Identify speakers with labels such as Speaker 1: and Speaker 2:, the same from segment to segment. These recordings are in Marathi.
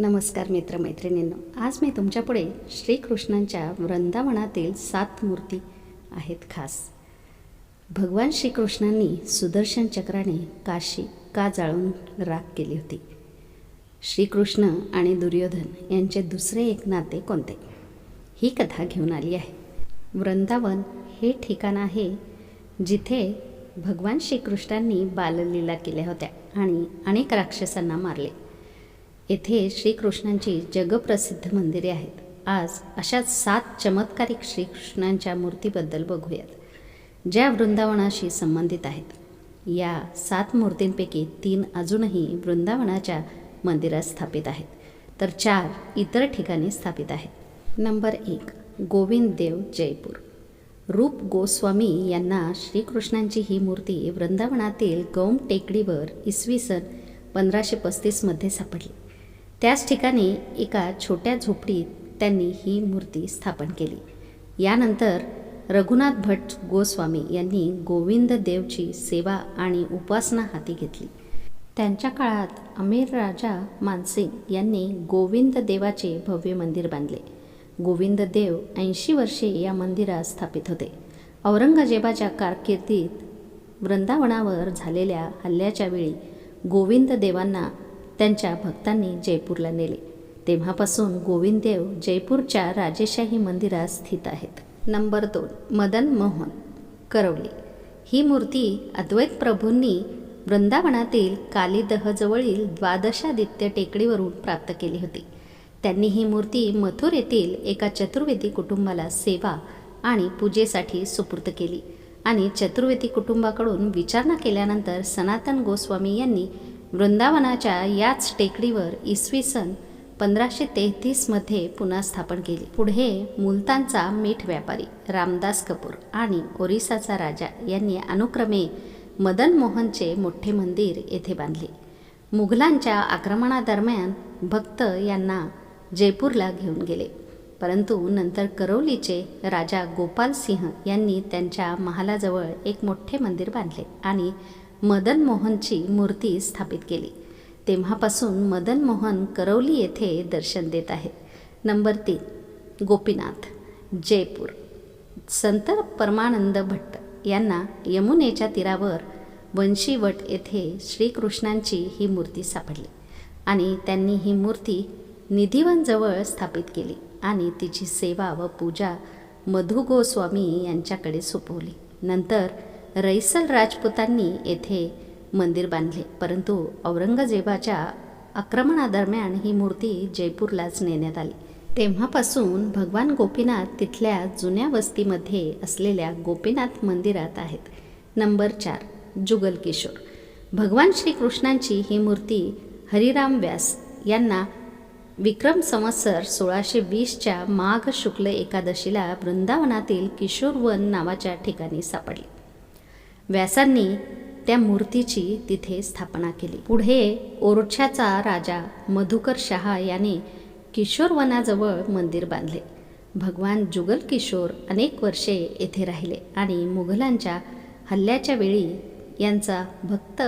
Speaker 1: नमस्कार मित्रमैत्रिणींनो. आज मी तुमच्यापुढे श्रीकृष्णांच्या वृंदावनातील सात मूर्ती आहेत खास. भगवान श्रीकृष्णांनी सुदर्शन चक्राने काशी का जाळून राख केली होती? श्रीकृष्ण आणि दुर्योधन यांचे दुसरे एक नाते कोणते? ही कथा घेऊन आली आहे. वृंदावन हे ठिकाण आहे जिथे भगवान श्रीकृष्णांनी बाललीला केल्या होत्या आणि अनेक राक्षसांना मारले. येथे श्रीकृष्णांची जगप्रसिद्ध मंदिरे आहेत. आज अशाच सात चमत्कारिक श्रीकृष्णांच्या मूर्तीबद्दल बघूयात ज्या वृंदावनाशी संबंधित आहेत. या सात मूर्तींपैकी तीन अजूनही वृंदावनाच्या मंदिरात स्थापित आहेत तर चार इतर ठिकाणी स्थापित आहेत. नंबर एक गोविंद देव जयपूर. रूप गोस्वामी यांना श्रीकृष्णांची ही मूर्ती वृंदावनातील गौम टेकडीवर इसवी सन पंधराशे पस्तीसमध्ये सापडली. त्याच ठिकाणी एका छोट्या झोपडीत त्यांनी ही मूर्ती स्थापन केली. यानंतर रघुनाथ भट गोस्वामी यांनी गोविंद देवची सेवा आणि उपासना हाती घेतली. त्यांच्या काळात अमीर राजा मानसिंग यांनी गोविंद देवाचे भव्य मंदिर बांधले. गोविंद देव ऐंशी वर्षे या मंदिरात स्थापित होते. औरंगजेबाच्या कारकिर्दीत वृंदावनावर झालेल्या हल्ल्याच्या वेळी गोविंद देवांना त्यांच्या भक्तांनी जयपूरला नेले. तेव्हापासून गोविंद देव जयपूरच्या राजेशाही मंदिरात स्थित आहेत. नंबर दोन मदन मोहन करवली. ही मूर्ती अद्वैत प्रभूंनी वृंदावनातील कालीदहजवळील द्वादशादित्य टेकडीवरून प्राप्त केली होती. त्यांनी ही मूर्ती मथुर येथील एका चतुर्वेदी कुटुंबाला सेवा आणि पूजेसाठी सुपूर्त केली आणि चतुर्वेदी कुटुंबाकडून विचारणा केल्यानंतर सनातन गोस्वामी यांनी वृंदावनाच्या याच टेकडीवर इसवी सन पंधराशे तेहतीसमध्ये पुन्हा स्थापन केली. पुढे मुलतानचा मीठ व्यापारी रामदास कपूर आणि ओरिसाचा राजा यांनी अनुक्रमे मदन मोहनचे मोठे मंदिर येथे बांधले. मुघलांच्या आक्रमणादरम्यान भक्त यांना जयपूरला घेऊन गेले. परंतु नंतर करौलीचे राजा गोपाल सिंह यांनी त्यांच्या महालाजवळ एक मोठे मंदिर बांधले आणि मदन मोहनची मूर्ती स्थापित केली. तेव्हापासून मदन मोहन करवली येथे दर्शन देत आहेत. नंबर तीन गोपीनाथ जयपूर. संत परमानंद भट्ट यांना यमुनेच्या तीरावर वंशीवट येथे श्रीकृष्णांची ही मूर्ती सापडली आणि त्यांनी ही मूर्ती निधिवनजवळ स्थापित केली आणि तिची सेवा व पूजा मधु गोस्वामी यांच्याकडे सोपवली. नंतर रैसल राजपुतांनी येथे मंदिर बांधले. परंतु औरंगजेबाच्या आक्रमणादरम्यान ही मूर्ती जयपूरलाच नेण्यात आली. तेव्हापासून भगवान गोपीनाथ तिथल्या जुन्या वस्तीमध्ये असलेल्या गोपीनाथ मंदिरात आहेत. नंबर चार जुगल किशोर भगवान श्रीकृष्णांची ही मूर्ती हरिराम व्यास यांना विक्रम संवत्सर सोळाशे वीसच्या माघ शुक्ल एकादशीला वृंदावनातील किशोरवन नावाच्या ठिकाणी सापडली. व्यासांनी त्या मूर्तीची तिथे स्थापना केली. पुढे ओरछ्याचा राजा मधुकर शहा याने किशोरवनाजवळ मंदिर बांधले. भगवान जुगल किशोर अनेक वर्षे येथे राहिले आणि मुघलांच्या हल्ल्याच्या वेळी यांचा भक्त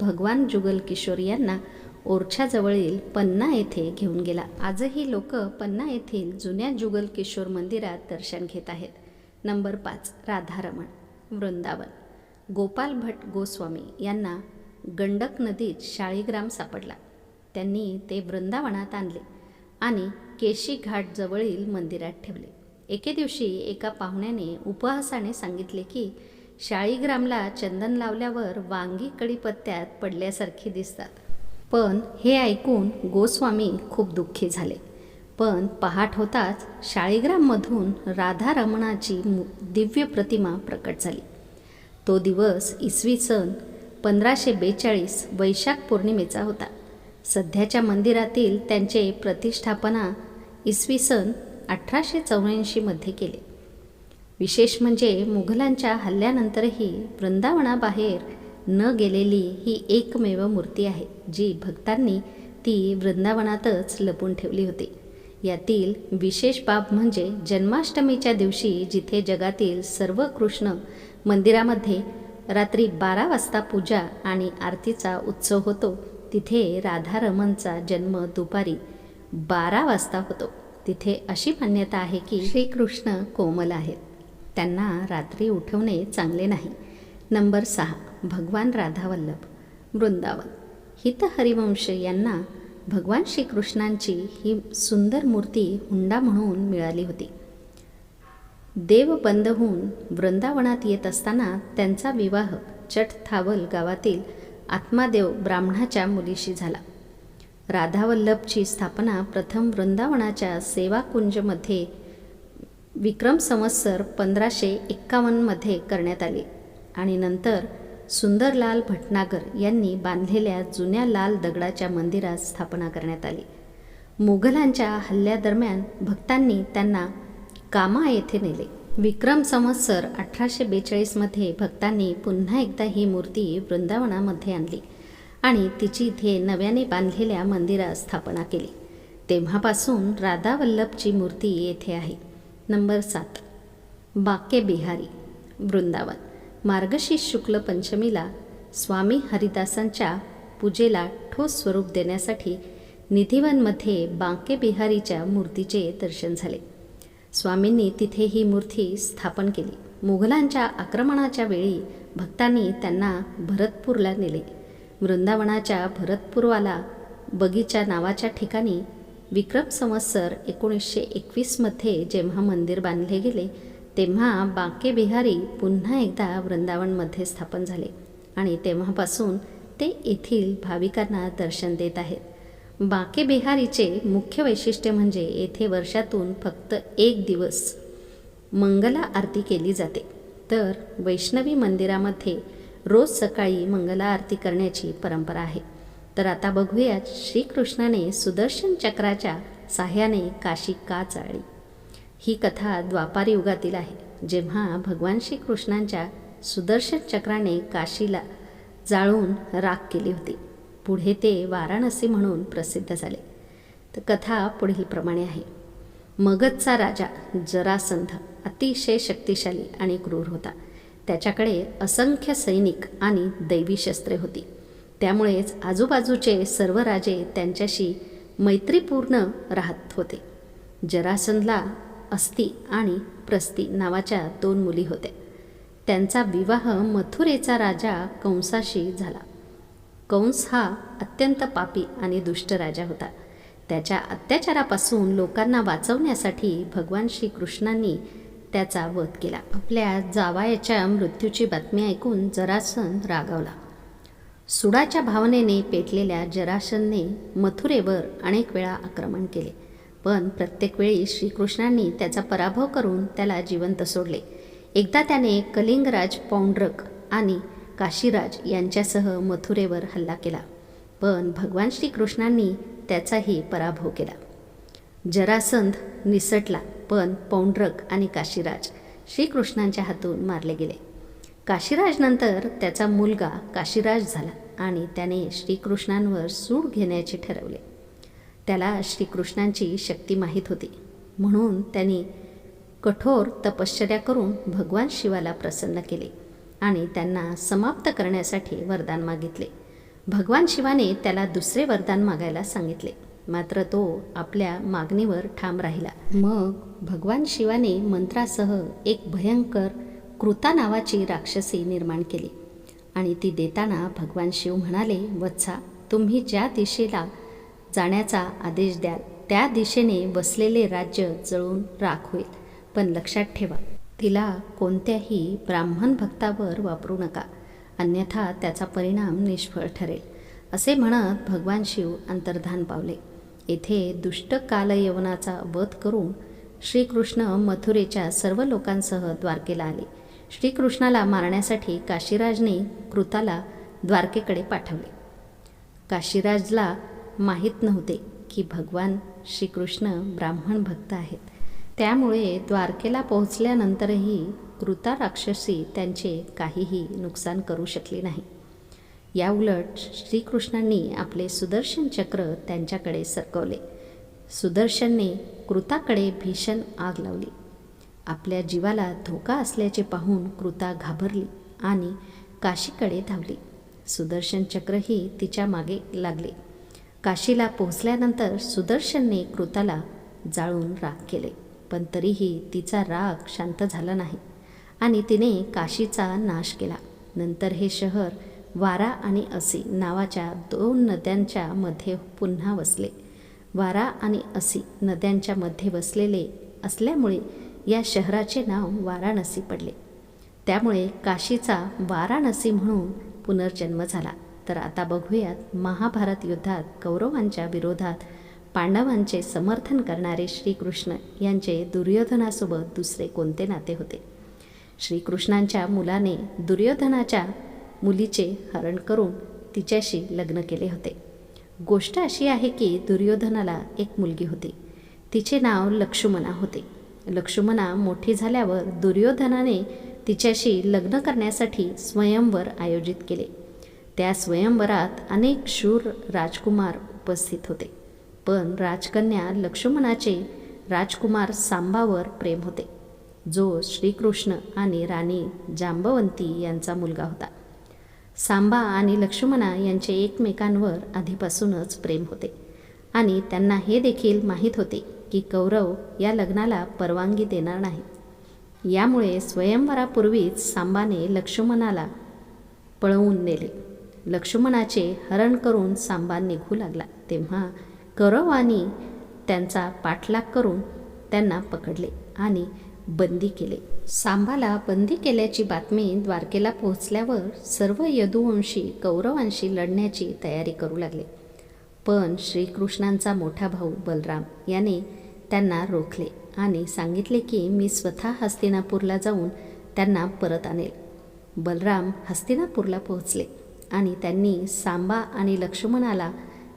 Speaker 1: भगवान जुगल किशोर यांना ओरछाजवळील पन्ना येथे घेऊन गेला. आजही लोक पन्ना येथील जुन्या जुगल किशोर मंदिरात दर्शन घेत आहेत. नंबर पाच राधारमण वृंदावन. गोपाल भट गोस्वामी यांना गंडक नदीत शाळीग्राम सापडला. त्यांनी ते वृंदावनात आणले आणि केशी घाटजवळील मंदिरात ठेवले. एके दिवशी एका पाहुण्याने उपहासाने सांगितले की शाळीग्रामला चंदन लावल्यावर वांगी कडीपत्त्यात पडल्यासारखी दिसतात. पण हे ऐकून गोस्वामी खूप दुःखी झाले. पण पहाट होताच शाळीग्राममधून राधारमणाची दिव्य प्रतिमा प्रकट झाली. तो दिवस इसवी सन पंधराशे बेचाळीस वैशाख पौर्णिमेचा होता. सध्याच्या मंदिरातील त्यांचे प्रतिष्ठापना इसवी सन अठराशे चौऱ्याऐंशीमध्ये केले. विशेष म्हणजे मुघलांच्या हल्ल्यानंतरही वृंदावनाबाहेर न गेलेली ही एकमेव मूर्ती आहे जी भक्तांनी ती वृंदावनातच लपून ठेवली होती. यातील विशेष बाब म्हणजे जन्माष्टमीच्या दिवशी जिथे जगातील सर्व कृष्ण मंदिरामध्ये रात्री बारा वाजता पूजा आणि आरतीचा उत्सव होतो तिथे राधारमणचा जन्म दुपारी बारा वाजता होतो. तिथे अशी मान्यता आहे की श्रीकृष्ण कोमल आहेत. त्यांना रात्री उठवणे चांगले नाही. नंबर सहा भगवान राधावल्लभ वृंदावन. हित हरिवंश यांना भगवान श्रीकृष्णांची ही सुंदर मूर्ती हुंडा म्हणून मिळाली होती. देव बंद होऊन वृंदावनात येत असताना त्यांचा विवाह चट थावल गावातील आत्मादेव ब्राह्मणाच्या मुलीशी झाला. राधावल्लभची स्थापना प्रथम वृंदावनाच्या सेवाकुंजमध्ये विक्रम संवत्सर पंधराशे एक्कावन्नमध्ये करण्यात आली आणि नंतर सुंदरलाल भटनागर यांनी बांधलेल्या जुन्या लाल दगडाच्या मंदिरात स्थापना करण्यात आली. मुघलांच्या हल्ल्यादरम्यान भक्तांनी त्यांना कामा येथे नेले. विक्रम संवत्सर अठराशे बेचाळीसमध्ये भक्तांनी पुन्हा एकदा ही मूर्ती वृंदावनामध्ये आणली आणि तिची इथे नव्याने बांधलेल्या मंदिरात स्थापना केली. तेव्हापासून राधावल्लभची मूर्ती येथे आहे. नंबर सात. बाके बिहारी वृंदावन. मार्गशीर्ष शुक्ल पंचमीला स्वामी हरिदासांच्या पूजेला ठोस स्वरूप देण्यासाठी निधिवनमध्ये बांके बिहारीच्या मूर्तीचे दर्शन झाले. स्वामींनी तिथे ही मूर्ती स्थापन केली. मुघलांच्या आक्रमणाच्या वेळी भक्तांनी त्यांना भरतपूरला नेले. वृंदावनाच्या भरतपूरवाला बगीचा नावाच्या ठिकाणी विक्रम संवत्सर एकोणीसशे एकवीसमध्ये जेव्हा मंदिर बांधले गेले तेव्हा बांके बिहारी पुन्हा एकदा वृंदावनमध्ये स्थापन झाले आणि तेव्हापासून ते येथील भाविकांना दर्शन देत आहेत. बाके बिहारीचे मुख्य वैशिष्ट्य म्हणजे येथे वर्षातून फक्त एक दिवस मंगला आरती केली जाते. तर वैष्णवी मंदिरामध्ये रोज सकाळी मंगला आरती करण्याची परंपरा आहे. तर आता बघूयात श्रीकृष्णाने सुदर्शन चक्राच्या साह्याने काशी का चाळली ही कथा द्वापार युगातील आहे. जेव्हा भगवान श्रीकृष्णांच्या सुदर्शन चक्राने काशीला जाळून राख केली होती. पुढे ते वाराणसी म्हणून प्रसिद्ध झाले. तर कथा पुढीलप्रमाणे आहे. मगधचा राजा जरासंध अतिशय शक्तिशाली आणि क्रूर होता. त्याच्याकडे असंख्य सैनिक आणि दैवी शस्त्रे होती. त्यामुळेच आजूबाजूचे सर्व राजे त्यांच्याशी मैत्रीपूर्ण राहत होते. जरासंधला अस्ती आणि प्रस्ती नावाच्या दोन मुली होत्या त्यांचा विवाह मथुरेचा राजा कंसाशी झाला. कंस हा अत्यंत पापी आणि दुष्ट राजा होता. त्याच्या अत्याचारापासून लोकांना वाचवण्यासाठी भगवान श्रीकृष्णांनी त्याचा वध केला. आपल्या जावायाच्या मृत्यूची बातमी ऐकून जरासन रागावला. सुडाच्या भावनेने पेटलेल्या जरासनने मथुरेवर अनेक वेळा आक्रमण केले. पण प्रत्येक वेळी श्रीकृष्णांनी त्याचा पराभव करून त्याला जिवंत सोडले. एकदा त्याने कलिंगराज पौंड्रक आणि काशीराज यांच्यासह मथुरेवर हल्ला केला. पण भगवान श्रीकृष्णांनी त्याचाही पराभव केला. जरासंध निसटला पण पौंड्रक आणि काशीराज श्रीकृष्णांच्या हातून मारले गेले. काशीराजनंतर त्याचा मुलगा काशीराज झाला आणि त्याने श्रीकृष्णांवर सूड घेण्याचे ठरवले. त्याला श्रीकृष्णांची शक्ती माहीत होती. म्हणून त्यांनी कठोर तपश्चर्या करून भगवान शिवाला प्रसन्न केले आणि त्यांना समाप्त करण्यासाठी वरदान मागितले. भगवान शिवाने त्याला दुसरे वरदान मागायला सांगितले. मात्र तो आपल्या मागणीवर ठाम राहिला. मग भगवान शिवाने मंत्रासह एक भयंकर कृता नावाची राक्षसी निर्माण केली आणि ती देताना भगवान शिव म्हणाले वत्सा तुम्ही ज्या दिशेला जाण्याचा आदेश द्याल. त्या दिशेने बसलेले राज्य जळून राख होईल. पण लक्षात ठेवा तिला कोणत्याही ब्राह्मण भक्तावर वापरू नका. अन्यथा त्याचा परिणाम निष्फळ ठरेल. असे म्हणत भगवान शिव अंतर्धान पावले. येथे दुष्ट कालयवनाचा वध करून श्रीकृष्ण मथुरेच्या सर्व लोकांसह द्वारकेला आले. श्रीकृष्णाला मारण्यासाठी काशीराजने कृताला द्वारकेकडे पाठवले. काशीराजला माहीत नव्हते की भगवान श्रीकृष्ण ब्राह्मण भक्त आहेत. त्यामुळे द्वारकेला पोहोचल्यानंतरही कृता राक्षसी त्यांचे काहीही नुकसान करू शकले नाही. याउलट श्रीकृष्णांनी आपले सुदर्शन चक्र त्यांच्याकडे सरकवले. सुदर्शनने कृताकडे भीषण आग लावली. आपल्या जीवाला धोका असल्याचे पाहून कृता घाबरली आणि काशीकडे धावली. सुदर्शन चक्रही तिच्यामागे लागले. काशीला पोहोचल्यानंतर सुदर्शनने कृताला जाळून राग केले पण तरीही तिचा राग शांत झाला नाही आणि तिने काशीचा नाश केला. नंतर हे शहर वारा आणि असी नावाच्या दोन नद्यांच्या मध्ये पुन्हा वसले. वारा आणि असी नद्यांच्या मध्ये वसलेले असल्यामुळे या शहराचे नाव वाराणसी पडले. त्यामुळे काशीचा वाराणसी म्हणून पुनर्जन्म झाला. तर आता बघूयात महाभारत युद्धात कौरवांच्या विरोधात पांडवांचे समर्थन करणारे श्रीकृष्ण यांचे दुर्योधनासोबत दुसरे कोणते नाते होते? श्रीकृष्णांच्या मुलाने दुर्योधनाच्या मुलीचे हरण करून तिच्याशी लग्न केले होते. गोष्ट अशी आहे की दुर्योधनाला एक मुलगी होती. तिचे नाव लक्ष्मणा होते. लक्ष्मणा मोठी झाल्यावर दुर्योधनाने तिच्याशी लग्न करण्यासाठी स्वयंवर आयोजित केले. त्या स्वयंवरात अनेक शूर राजकुमार उपस्थित होते. पण राजकन्या लक्ष्मणाचे राजकुमार सांबावर प्रेम होते. जो श्रीकृष्ण आणि राणी जांबवंती यांचा मुलगा होता. सांबा आणि लक्ष्मणा यांचे एकमेकांवर आधीपासूनच प्रेम होते. आणि त्यांना हे देखील माहीत होते की कौरव या लग्नाला परवानगी देणार नाही. यामुळे स्वयंवरापूर्वीच सांबाने लक्ष्मणाला पळवून नेले. लक्ष्मणाचे हरण करून सांबा निघू लागला. तेव्हा कौरवांनी त्यांचा पाठलाग करून त्यांना पकडले आणि बंदी केले. सांबाला बंदी केल्याची बातमी द्वारकेला पोहोचल्यावर सर्व यदुवंशी कौरवांशी लढण्याची तयारी करू लागले. पण श्रीकृष्णांचा मोठा भाऊ बलराम याने त्यांना रोखले आणि सांगितले की मी स्वतः हस्तिनापूरला जाऊन त्यांना परत आणेल. बलराम हस्तिनापूरला पोहोचले. आणि त्यांनी सांबा आणि लक्ष्मणाला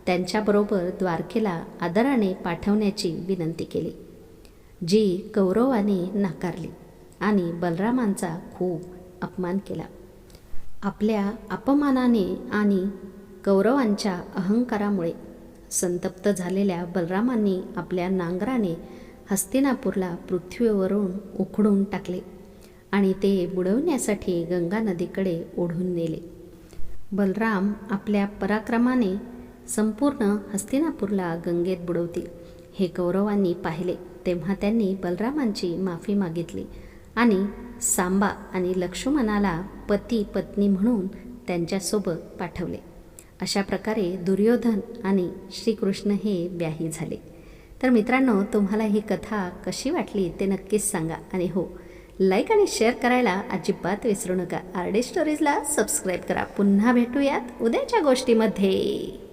Speaker 1: त्यांच्याबरोबर द्वारकेला आदराने पाठवण्याची विनंती केली जी कौरवाने नाकारली आणि बलरामांचा खूप अपमान केला. आपल्या अपमानाने आणि कौरवांच्या अहंकारामुळे संतप्त झालेल्या बलरामांनी आपल्या नांगराने हस्तिनापूरला पृथ्वीवरून उखडून टाकले आणि ते बुडवण्यासाठी गंगा नदीकडे ओढून नेले. बलराम आपल्या पराक्रमाने संपूर्ण हस्तिनापूरला गंगेत बुडवतील. हे कौरवांनी पाहिले तेव्हा त्यांनी बलरामांची माफी मागितली आणि सांबा आणि लक्ष्मणाला पती पत्नी म्हणून त्यांच्यासोबत पाठवले. अशा प्रकारे दुर्योधन आणि श्रीकृष्ण हे व्याही झाले. तर मित्रांनो तुम्हाला ही कथा कशी वाटली ते नक्कीच सांगा आणि हो लाईक आणि शेअर करायला अजिबात विसरू नका. आर डी स्टोरीजला सबस्क्राईब करा. पुन्हा भेटूयात उद्याच्या गोष्टीमध्ये.